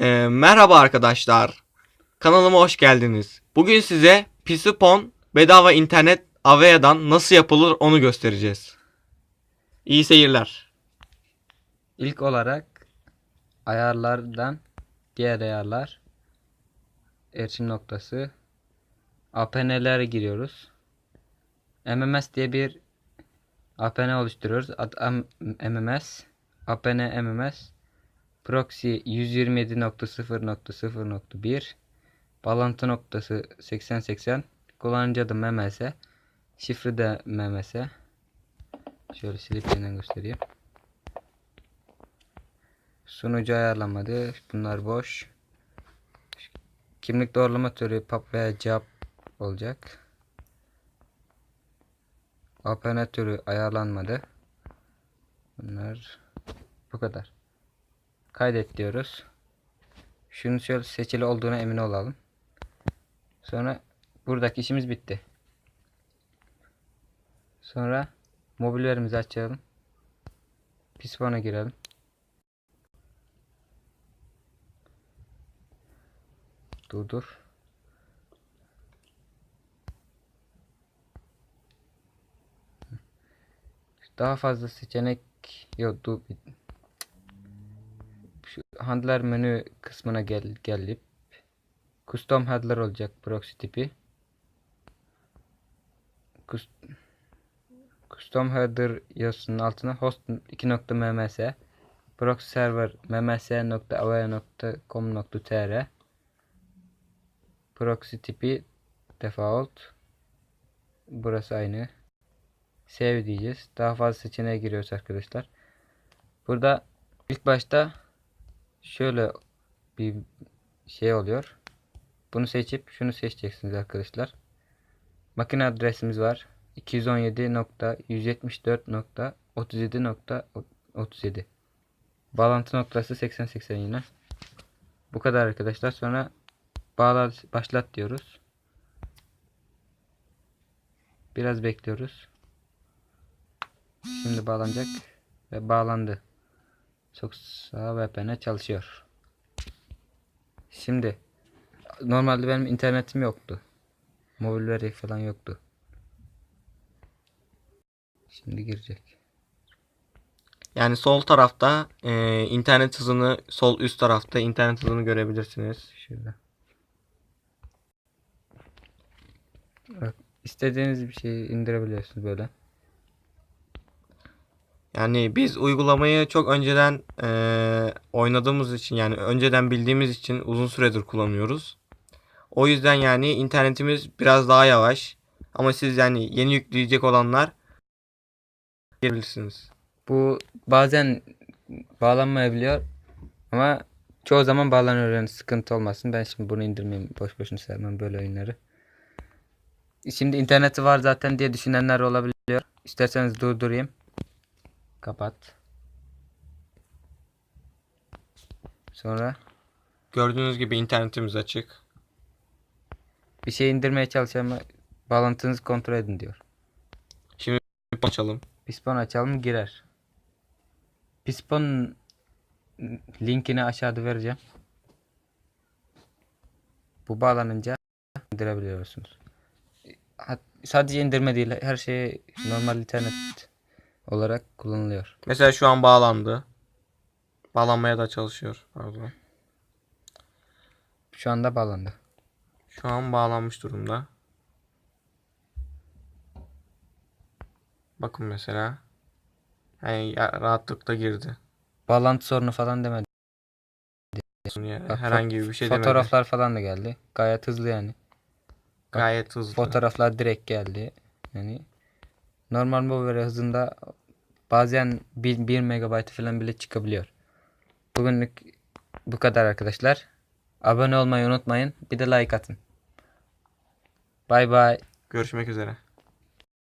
Ee, merhaba arkadaşlar. Kanalıma hoş geldiniz. Bugün size Pisipon bedava internet Avea'dan nasıl yapılır onu göstereceğiz. İyi seyirler. İlk olarak ayarlardan diğer ayarlar erişim noktası APN'lere giriyoruz. MMS diye bir APN oluşturuyoruz. Ad, MMS APN MMS proxy 127.0.0.1 bağlantı noktası 8080 kullanıcı adı MMS şifre de MMS şöyle silip yeniden göstereyim. Sunucu ayarlamadı. Bunlar boş. Kimlik doğrulama türü pap veya cevap olacak. APN türü ayarlanmadı. Bunlar bu kadar. Kaydet diyoruz. Şunu şöyle seçili olduğuna emin olalım. Sonra buradaki işimiz bitti. Sonra mobil verimizi açalım. Pisfon'a girelim. Durdur. Daha fazla seçenek yok. Dur. Handler menü kısmına gel gelip custom handler olacak proxy tipi. Cus- Custom header yazısının altına host 2.mms proxy server mms.avaya.com.tr Proxy tipi default. Burası aynı. Save diyeceğiz. Daha fazla seçeneğe giriyoruz arkadaşlar. Burada ilk başta şöyle bir şey oluyor. Bunu seçip şunu seçeceksiniz arkadaşlar. Makine adresimiz var. 217.174.37.37 Bağlantı noktası 8080 yine. Bu kadar arkadaşlar. Sonra Bağla, başlat diyoruz. Biraz bekliyoruz. Şimdi bağlanacak ve bağlandı. Çok sağ VPN çalışıyor. Şimdi normalde benim internetim yoktu. Mobil veri falan yoktu. Şimdi girecek. Yani sol tarafta e, internet hızını sol üst tarafta internet hızını görebilirsiniz. Şurada. Bak, istediğiniz bir şeyi indirebiliyorsunuz böyle. Yani biz uygulamayı çok önceden e, oynadığımız için yani önceden bildiğimiz için uzun süredir kullanıyoruz. O yüzden yani internetimiz biraz daha yavaş. Ama siz yani yeni yükleyecek olanlar girebilirsiniz. Bu bazen bağlanmayabiliyor ama çoğu zaman bağlanıyor yani sıkıntı olmasın. Ben şimdi bunu indirmeyeyim. Boş boşuna sevmem böyle oyunları. Şimdi interneti var zaten diye düşünenler olabiliyor. İsterseniz durdurayım. Kapat. Sonra Gördüğünüz gibi internetimiz açık. bir şey indirmeye çalışan ama bağlantınızı kontrol edin diyor. Açalım. Pispon açalım girer. Pispon linkini aşağıda vereceğim. Bu bağlanınca indirebiliyorsunuz. Hat- Sadece indirme değil her şey normal internet olarak kullanılıyor. Mesela şu an bağlandı. Bağlanmaya da çalışıyor. Pardon. Şu anda bağlandı. Şu an bağlanmış durumda. Bakın mesela. Yani ya- rahatlıkla girdi. Bağlantı sorunu falan demedi. Yani Bak, herhangi bir şey demedi. Fotoğraflar falan da geldi. Gayet hızlı yani. Gayet hızlı. Fotoğraflar direkt geldi. Yani normal mobil hızında bazen 1, 1 megabayt falan bile çıkabiliyor. Bugünlük bu kadar arkadaşlar. Abone olmayı unutmayın. Bir de like atın. Bay bay. Görüşmek üzere.